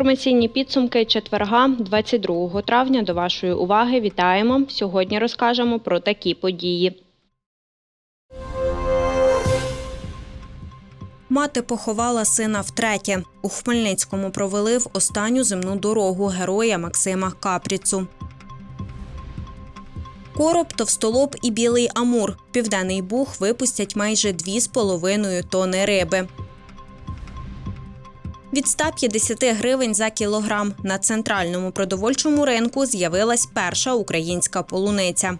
Інформаційні підсумки четверга, 22 травня. До вашої уваги вітаємо. Сьогодні розкажемо про такі події. Мати поховала сина втретє. У Хмельницькому провели в останню земну дорогу героя Максима Капріцу. Короб, товстолоб і білий амур. Південний Буг випустять майже 2,5 тони риби. Від 150 гривень за кілограм на центральному продовольчому ринку з'явилась перша українська полуниця.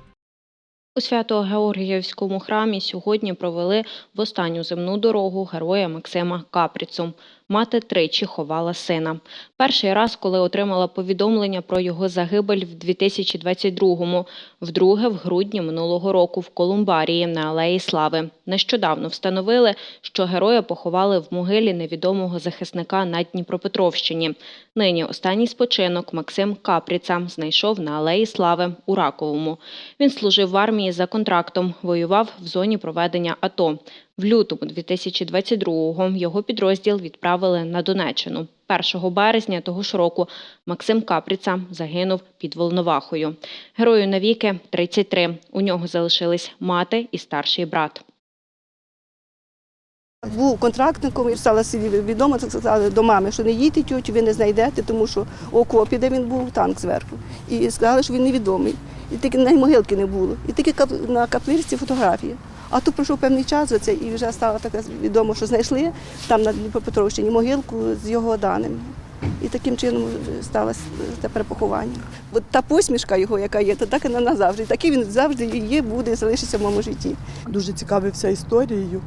У Свято-Георгіївському храмі сьогодні провели в останню земну дорогу героя Максима Капріцу. Мати тричі ховала сина. Перший раз, коли отримала повідомлення про його загибель в 2022-му, вдруге в грудні минулого року в Колумбарії на Алеї Слави. Нещодавно встановили, що героя поховали в могилі невідомого захисника на Дніпропетровщині. Нині останній спочинок Максим Капріца знайшов на Алеї Слави у Раковому. Він служив в армії за контрактом, воював в зоні проведення АТО. В лютому 2022-го його підрозділ відправили на Донеччину. 1 березня того ж року Максим Капріца загинув під Волновахою. Герою навіки 33. У нього залишились мати і старший брат. Був контрактником і стало собі відомо, так сказали до мами, що не їдьте тютю, ви не знайдете, тому що окопі, де він був, танк зверху. І сказали, що він невідомий. І тільки на могилки не було. І тільки на капличці фотографія. А тут пройшов певний час оце, і вже стало таке відомо, що знайшли там на Дніпропетровщині могилку з його даними. І таким чином сталося тепер поховання. От та посмішка його, яка є, то так і на назавжди. Такий він завжди є, буде, залишиться в моєму житті. дуже цікавився історією.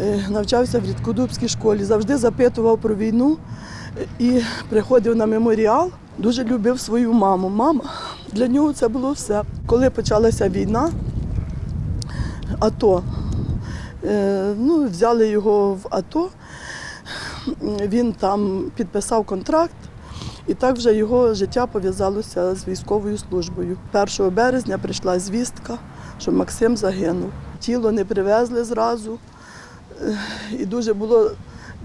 Е, Навчався в Рідкодубській школі, завжди запитував про війну е, і приходив на меморіал. Дуже любив свою маму. Мама для нього це було все. Коли почалася війна, АТО, е, ну, взяли його в АТО, він там підписав контракт. І так вже його життя пов'язалося з військовою службою. 1 березня прийшла звістка, що Максим загинув. Тіло не привезли зразу. Е, І дуже було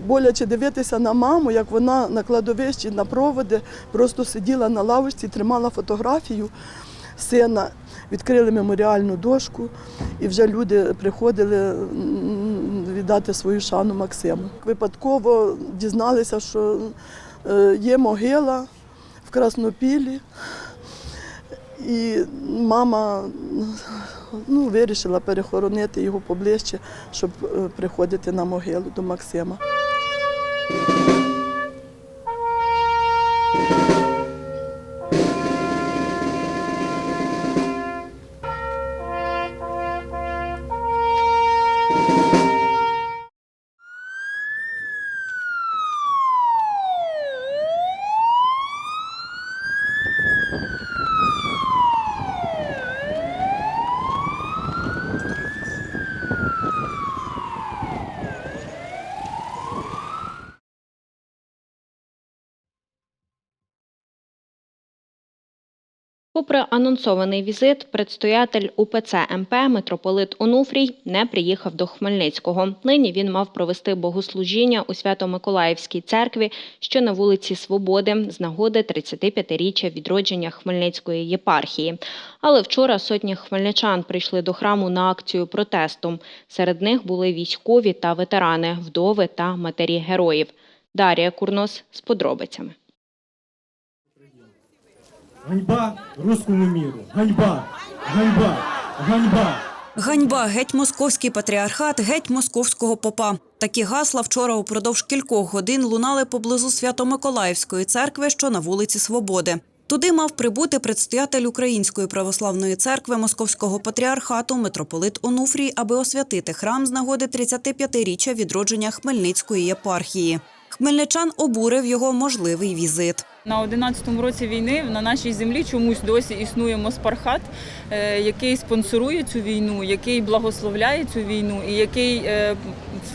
боляче дивитися на маму, як вона на кладовищі на проводи просто сиділа на лавочці, тримала фотографію сина. Відкрили меморіальну дошку, і вже люди приходили віддати свою шану Максиму. Випадково дізналися, що е, є могила в Краснопілі. І мама ну, вирішила перехоронити його поближче, щоб е, приходити на могилу до Максима. Попри анонсований візит, предстоятель УПЦ МП митрополит Онуфрій не приїхав до Хмельницького. Нині він мав провести богослужіння у Свято-Миколаївській церкві, що на вулиці Свободи, з нагоди 35-річчя відродження Хмельницької єпархії. Але вчора сотні хмельничан прийшли до храму на акцію протесту. Серед них були військові та ветерани, вдови та матері героїв. Дар'я Курнос з подробицями. Ганьба руському міру. Ганьба! Ганьба! Ганьба! Ганьба, геть московський патріархат, геть московського попа. Такі гасла вчора упродовж кількох годин лунали поблизу Свято-Миколаївської церкви, що на вулиці Свободи. Туди мав прибути предстоятель Української православної церкви Московського патріархату митрополит Онуфрій, аби освятити храм з нагоди 35-річчя відродження Хмельницької єпархії. Хмельничан обурив його можливий візит. На 11-му році війни на нашій землі чомусь досі існує Моспархат, е, який спонсорує цю війну, який благословляє цю війну і який е,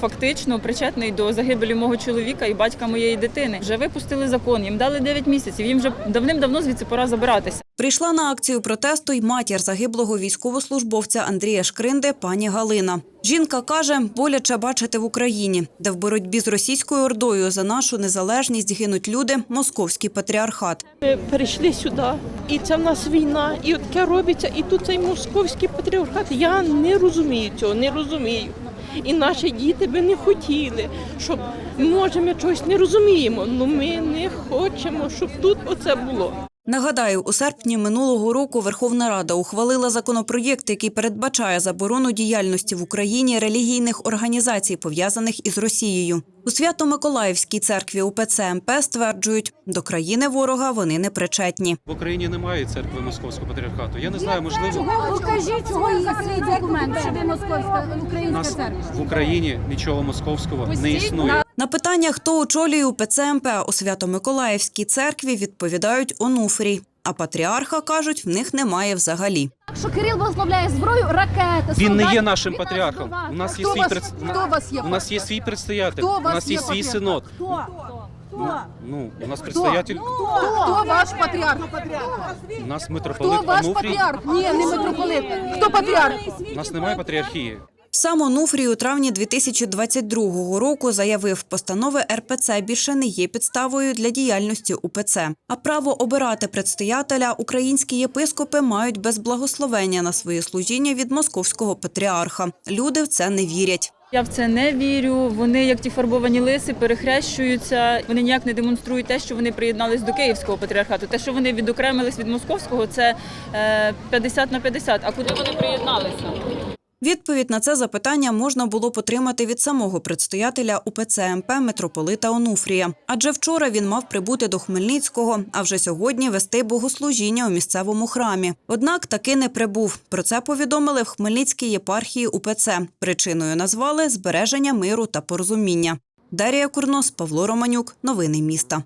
фактично причетний до загибелі мого чоловіка і батька моєї дитини. Вже випустили закон, їм дали 9 місяців. Їм вже давним-давно звідси пора забиратися. Прийшла на акцію протесту й матір загиблого військовослужбовця Андрія Шкринди, пані Галина. Жінка каже, боляче бачити в Україні, де в боротьбі з російською ордою за нашу незалежність гинуть люди, московський патріархат. Ми перейшли сюди, і це в нас війна, і таке робиться, і тут цей московський патріархат. Я не розумію цього, не розумію. І наші діти би не хотіли, щоб може ми чогось не розуміємо, але ми не хочемо, щоб тут оце було. Нагадаю, у серпні минулого року Верховна Рада ухвалила законопроєкт, який передбачає заборону діяльності в Україні релігійних організацій, пов'язаних із Росією. У Свято-Миколаївській церкві УПЦ МП стверджують, до країни ворога вони не причетні. В Україні немає церкви Московського патріархату. Я не знаю, можливо, Чого покажіть свій документ, що ви московська українська церква? в Україні нічого московського не існує. На питання, хто очолює УПЦ МП у Свято-Миколаївській церкві, відповідають Онуфрій. А патріарха кажуть, в них немає взагалі. Що Кирил благословляє зброю, ракети, Він не є нашим патріархом. У нас є свій вас- пред- Хто у вас є? У нас є свій предстоятель, Хто у нас є свій синод. Хто? Хто? Ну, у нас предстоятель, Хто ваш патріарх? у нас Хто митрополит ваш патріарх? Ні, не митрополит. Хто патріарх? У нас немає патріархії. Сам Онуфрій у травні 2022 року заявив, постанови РПЦ більше не є підставою для діяльності УПЦ. А право обирати предстоятеля українські єпископи мають без благословення на своє служіння від московського патріарха. Люди в це не вірять. Я в це не вірю. Вони, як ті фарбовані лиси, перехрещуються. Вони ніяк не демонструють те, що вони приєднались до Київського патріархату. Те, що вони відокремились від московського, це е, 50 на 50. А куди вони приєдналися? Відповідь на це запитання можна було потримати від самого предстоятеля УПЦ МП митрополита Онуфрія. Адже вчора він мав прибути до Хмельницького, а вже сьогодні вести богослужіння у місцевому храмі. Однак таки не прибув. Про це повідомили в Хмельницькій єпархії УПЦ. Причиною назвали збереження миру та порозуміння. Дарія Курнос, Павло Романюк. Новини міста.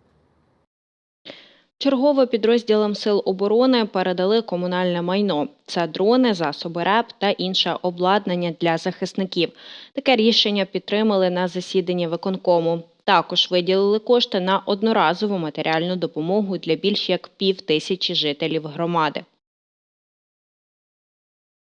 Чергово підрозділам сил оборони передали комунальне майно. Це дрони, засоби РЕП та інше обладнання для захисників. Таке рішення підтримали на засіданні виконкому. Також виділили кошти на одноразову матеріальну допомогу для більш як пів тисячі жителів громади.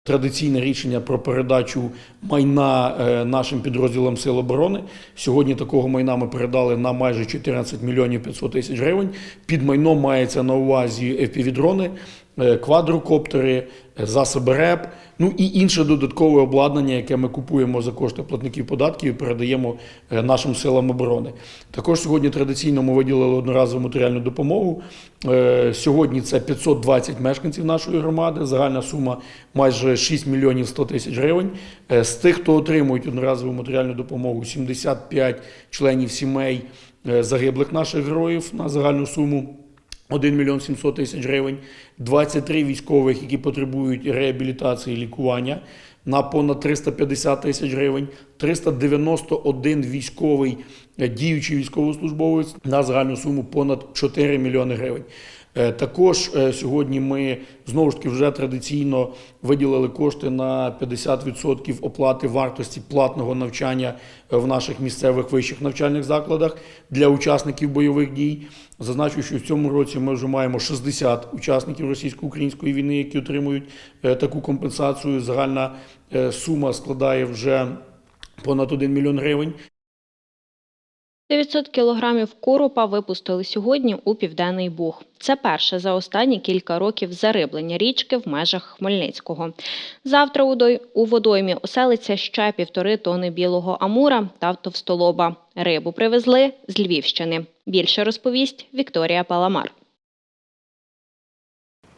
Традиційне рішення про передачу майна е, нашим підрозділам Сил оборони. Сьогодні такого майна ми передали на майже 14 мільйонів 500 тисяч гривень. Під майном мається на увазі FPV-дрони, квадрокоптери, е, засоби РЕП, ну і інше додаткове обладнання, яке ми купуємо за кошти платників податків і передаємо е, нашим силам оборони. Також сьогодні традиційно ми виділили одноразову матеріальну допомогу. Е, Сьогодні це 520 мешканців нашої громади. Загальна сума майже 6 мільйонів 100 тисяч гривень. Е, З тих, хто отримують одноразову матеріальну допомогу, 75 членів сімей е, загиблих наших героїв на загальну суму. 1 мільйон 700 тисяч гривень, 23 військових, які потребують реабілітації і лікування на понад 350 тисяч гривень, 391 військовий е, діючий військовослужбовець на загальну суму понад 4 мільйони гривень. Е, Також е, сьогодні ми знову ж таки вже традиційно виділили кошти на 50% оплати вартості платного навчання е, в наших місцевих вищих навчальних закладах для учасників бойових дій. Зазначу, що в цьому році ми вже маємо 60 учасників російсько-української війни, які отримують таку компенсацію. Загальна сума складає вже понад 1 мільйон гривень. 900 кілограмів коропа випустили сьогодні у Південний Буг. Це перше за останні кілька років зариблення річки в межах Хмельницького. Завтра у дой- у водоймі оселиться ще півтори тони білого амура та товстолоба. Рибу привезли з Львівщини. Більше розповість Вікторія Паламар.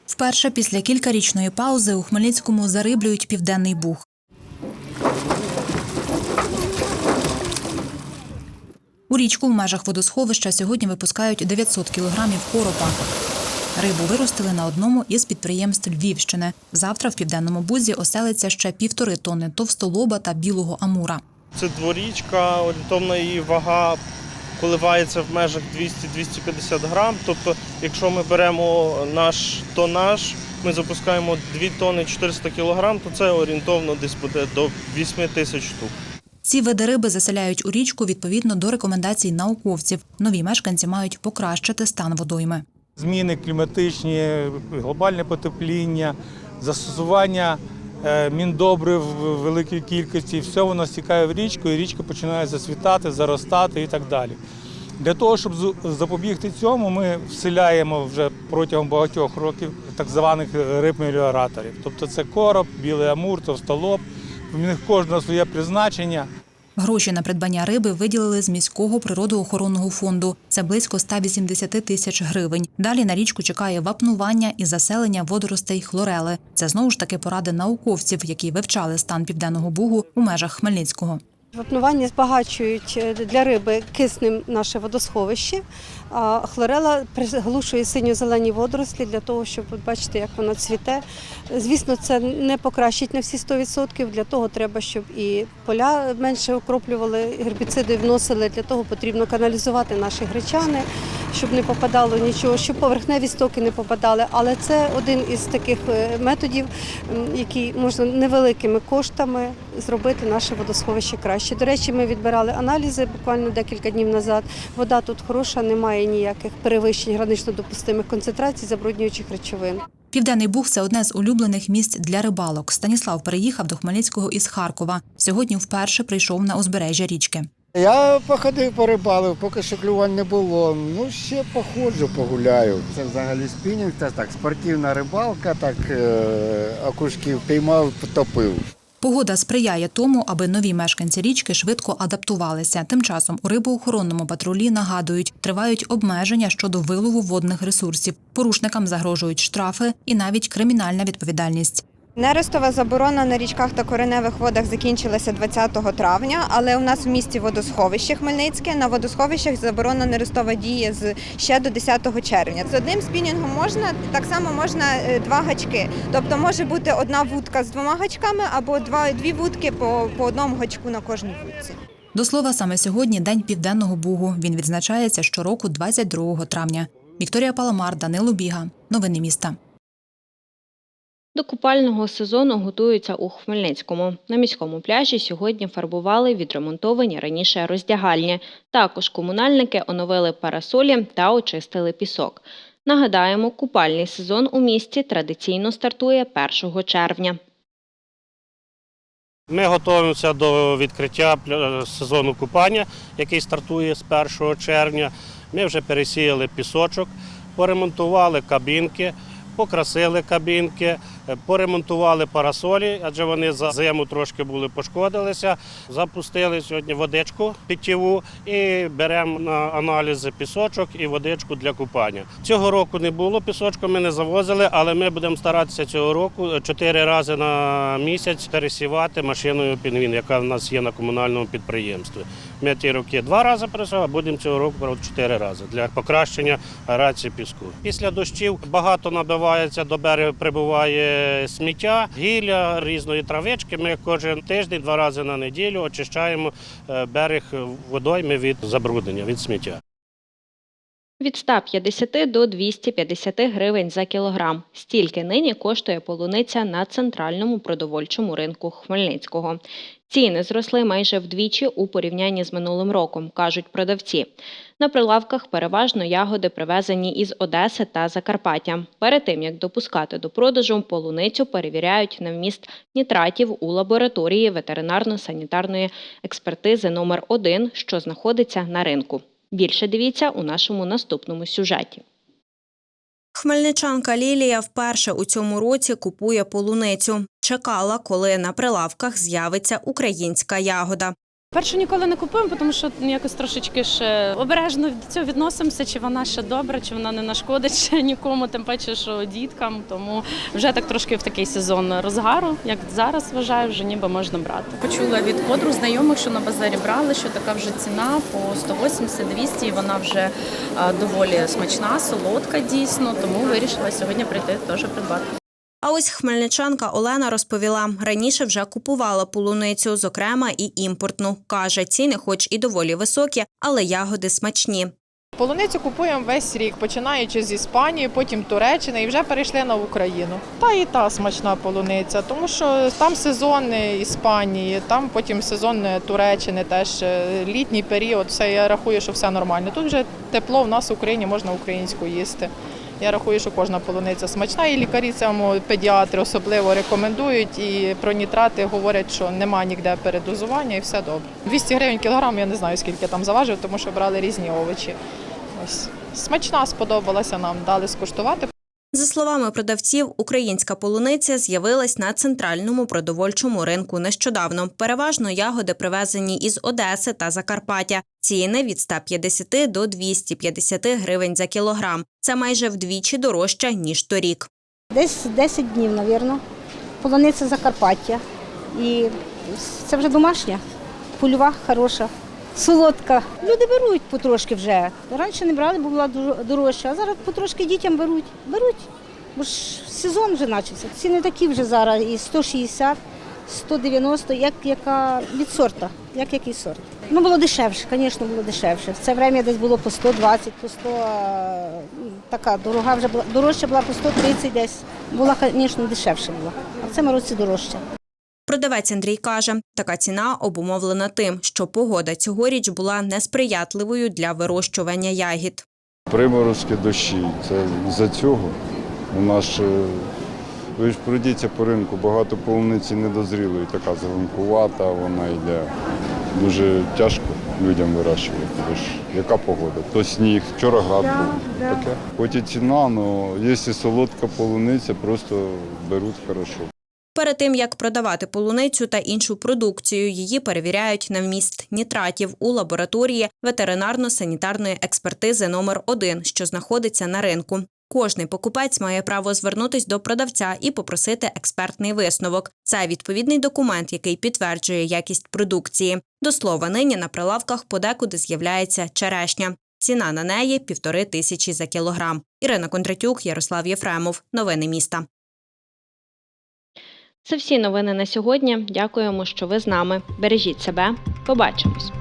Вперше після кількарічної паузи у Хмельницькому зариблюють південний буг. У річку в межах водосховища сьогодні випускають 900 кілограмів коропа. Рибу виростили на одному із підприємств Львівщини. Завтра в південному бузі оселиться ще півтори тонни товстолоба та білого амура. Це дворічка, орієнтовна її вага коливається в межах 200-250 грам. Тобто, якщо ми беремо наш тонаж, ми запускаємо 2 тонни 400 кілограм, то це орієнтовно десь буде до 8 тисяч штук. Ці види риби заселяють у річку відповідно до рекомендацій науковців. Нові мешканці мають покращити стан водойми. Зміни кліматичні, глобальне потепління, застосування е, міндобрив в великій кількості, все воно стікає в річку, і річка починає засвітати, заростати і так далі. Для того, щоб запобігти цьому, ми вселяємо вже протягом багатьох років так званих риб-меліораторів. Тобто це короб, білий амур, товстолоб. В них кожного своє призначення. Гроші на придбання риби виділили з міського природоохоронного фонду. Це близько 180 тисяч гривень. Далі на річку чекає вапнування і заселення водоростей хлорели. Це знову ж таки поради науковців, які вивчали стан південного бугу у межах Хмельницького. Вапнування збагачують е, для риби киснем наше водосховище, а хлорела приглушує синьо-зелені водорослі для того, щоб от як воно цвіте. Звісно, це не покращить на всі 100%, Для того треба, щоб і поля менше окроплювали, гербіциди вносили. Для того потрібно каналізувати наші гречани, щоб не попадало нічого, щоб поверхневі стоки не попадали. Але це один із таких е, методів, який можна невеликими коштами зробити наше водосховище краще. До речі, ми відбирали аналізи буквально декілька днів назад. Вода тут хороша, немає ніяких перевищень гранично допустимих концентрацій забруднюючих речовин. Південний Буг це одне з улюблених місць для рибалок. Станіслав переїхав до Хмельницького із Харкова. Сьогодні вперше прийшов на узбережжя річки. Я походив, порибалив, поки що клювань не було. Ну, ще походжу, погуляю. Це взагалі спінінг, це так, спортивна рибалка, так е, окушків піймав, потопив. Погода сприяє тому, аби нові мешканці річки швидко адаптувалися. Тим часом у рибоохоронному патрулі нагадують, тривають обмеження щодо вилову водних ресурсів. Порушникам загрожують штрафи і навіть кримінальна відповідальність. Нерестова заборона на річках та кореневих водах закінчилася 20 травня, але у нас в місті водосховище Хмельницьке. На водосховищах заборона нерестова діє з ще до 10 червня. З одним спінінгом можна так само можна е, два гачки. Тобто може бути одна вудка з двома гачками або дві вудки по, по одному гачку на кожній вудці. До слова, саме сьогодні День Південного Бугу. Він відзначається щороку 22 травня. Вікторія Паламар, Данило Біга. Новини міста. До купального сезону готуються у Хмельницькому. На міському пляжі сьогодні фарбували відремонтовані раніше роздягальні. Також комунальники оновили парасолі та очистили пісок. Нагадаємо, купальний сезон у місті традиційно стартує 1 червня. Ми готуємося до відкриття сезону купання, який стартує з 1 червня. Ми вже пересіяли пісочок, поремонтували кабінки, покрасили кабінки, е, поремонтували парасолі, адже вони за зиму трошки були пошкодилися. Запустили сьогодні водичку питтєву і беремо на аналізи пісочок і водичку для купання. Цього року не було пісочку, ми не завозили, але ми будемо старатися цього року е, чотири рази на місяць пересівати машиною пінгвін, яка в нас є на комунальному підприємстві. Ми ті роки два рази пересівали, а будемо цього року чотири рази для покращення аерації піску. Після дощів багато набивається до берега, прибуває сміття, гілля, різної травички. Ми кожен тиждень, два рази на неділю очищаємо е, берег водойми від забруднення, від сміття. Від 150 до 250 гривень за кілограм. Стільки нині коштує полуниця на центральному продовольчому ринку Хмельницького. Ціни зросли майже вдвічі у порівнянні з минулим роком, кажуть продавці. На прилавках переважно ягоди привезені із Одеси та Закарпаття. Перед тим як допускати до продажу, полуницю перевіряють на вміст нітратів у лабораторії ветеринарно-санітарної експертизи номер 1 що знаходиться на ринку. Більше дивіться у нашому наступному сюжеті. Хмельничанка Лілія вперше у цьому році купує полуницю. Чекала, коли на прилавках з'явиться українська ягода. Першу ніколи не купуємо, тому що ну, якось трошечки ще обережно до цього відносимося, чи вона ще добра, чи вона не нашкодить ще нікому, тим паче, що діткам. Тому вже так трошки в такий сезон розгару, як зараз вважаю, вже ніби можна брати. Почула від подруг знайомих, що на базарі брали, що така вже ціна по 180-200, і вона вже доволі смачна, солодка дійсно. Тому вирішила сьогодні прийти теж придбати. А ось хмельничанка Олена розповіла, раніше вже купувала полуницю, зокрема і імпортну. Каже, ціни хоч і доволі високі, але ягоди смачні. Полуницю купуємо весь рік, починаючи з Іспанії, потім Туреччини і вже перейшли на Україну. Та і та смачна полуниця, тому що там сезон Іспанії, там потім сезон Туреччини, теж е, літній період. Все я рахую, що все нормально. Тут вже тепло в нас в Україні можна українську їсти. Я рахую, що кожна полуниця смачна, і лікарі цьому педіатри особливо рекомендують. І про нітрати говорять, що нема ніде передозування і все добре. 200 гривень кілограм, я не знаю скільки там заважив, тому що брали різні овочі. Ось смачна сподобалася нам, дали скуштувати. За словами продавців, українська полуниця з'явилась на центральному продовольчому ринку нещодавно. Переважно ягоди привезені із Одеси та Закарпаття. Ціни від 150 до 250 гривень за кілограм. Це майже вдвічі дорожче ніж торік. Десь 10 днів, мабуть. Полониця Закарпаття. І це вже домашня, польова хороша, солодка. Люди беруть потрошки вже. Раніше не брали, бо була дорожча, а зараз потрошки дітям беруть. Беруть. Бо ж сезон вже почався. Ціни такі вже зараз і 160, 190, як яка від сорта, як який сорт. Ну було дешевше, звісно, було дешевше. В це время десь було по 120, по 100, така дорога вже була, дорожча була по 130 десь. Була, звісно, дешевше була. А в цьому році дорожча. Продавець Андрій каже, така ціна обумовлена тим, що погода цьогоріч була несприятливою для вирощування ягід. Приморозки дощі. Це за цього. У нас е, ви ж пройдіться по ринку, багато полуниці недозрілої, така зеленкувата, вона йде. Дуже тяжко людям вирощувати. Яка погода? То сніг, вчора град був. Таке. Хоч і ціна, але якщо солодка полуниця, просто беруть хорошо. Перед тим як продавати полуницю та іншу продукцію, її перевіряють на вміст нітратів у лабораторії ветеринарно-санітарної експертизи номер 1 що знаходиться на ринку. Кожний покупець має право звернутись до продавця і попросити експертний висновок. Це відповідний документ, який підтверджує якість продукції. До слова, нині на прилавках подекуди з'являється черешня. Ціна на неї півтори тисячі за кілограм. Ірина Кондратюк, Ярослав Єфремов. Новини міста. Це всі новини на сьогодні. Дякуємо, що ви з нами. Бережіть себе. Побачимось.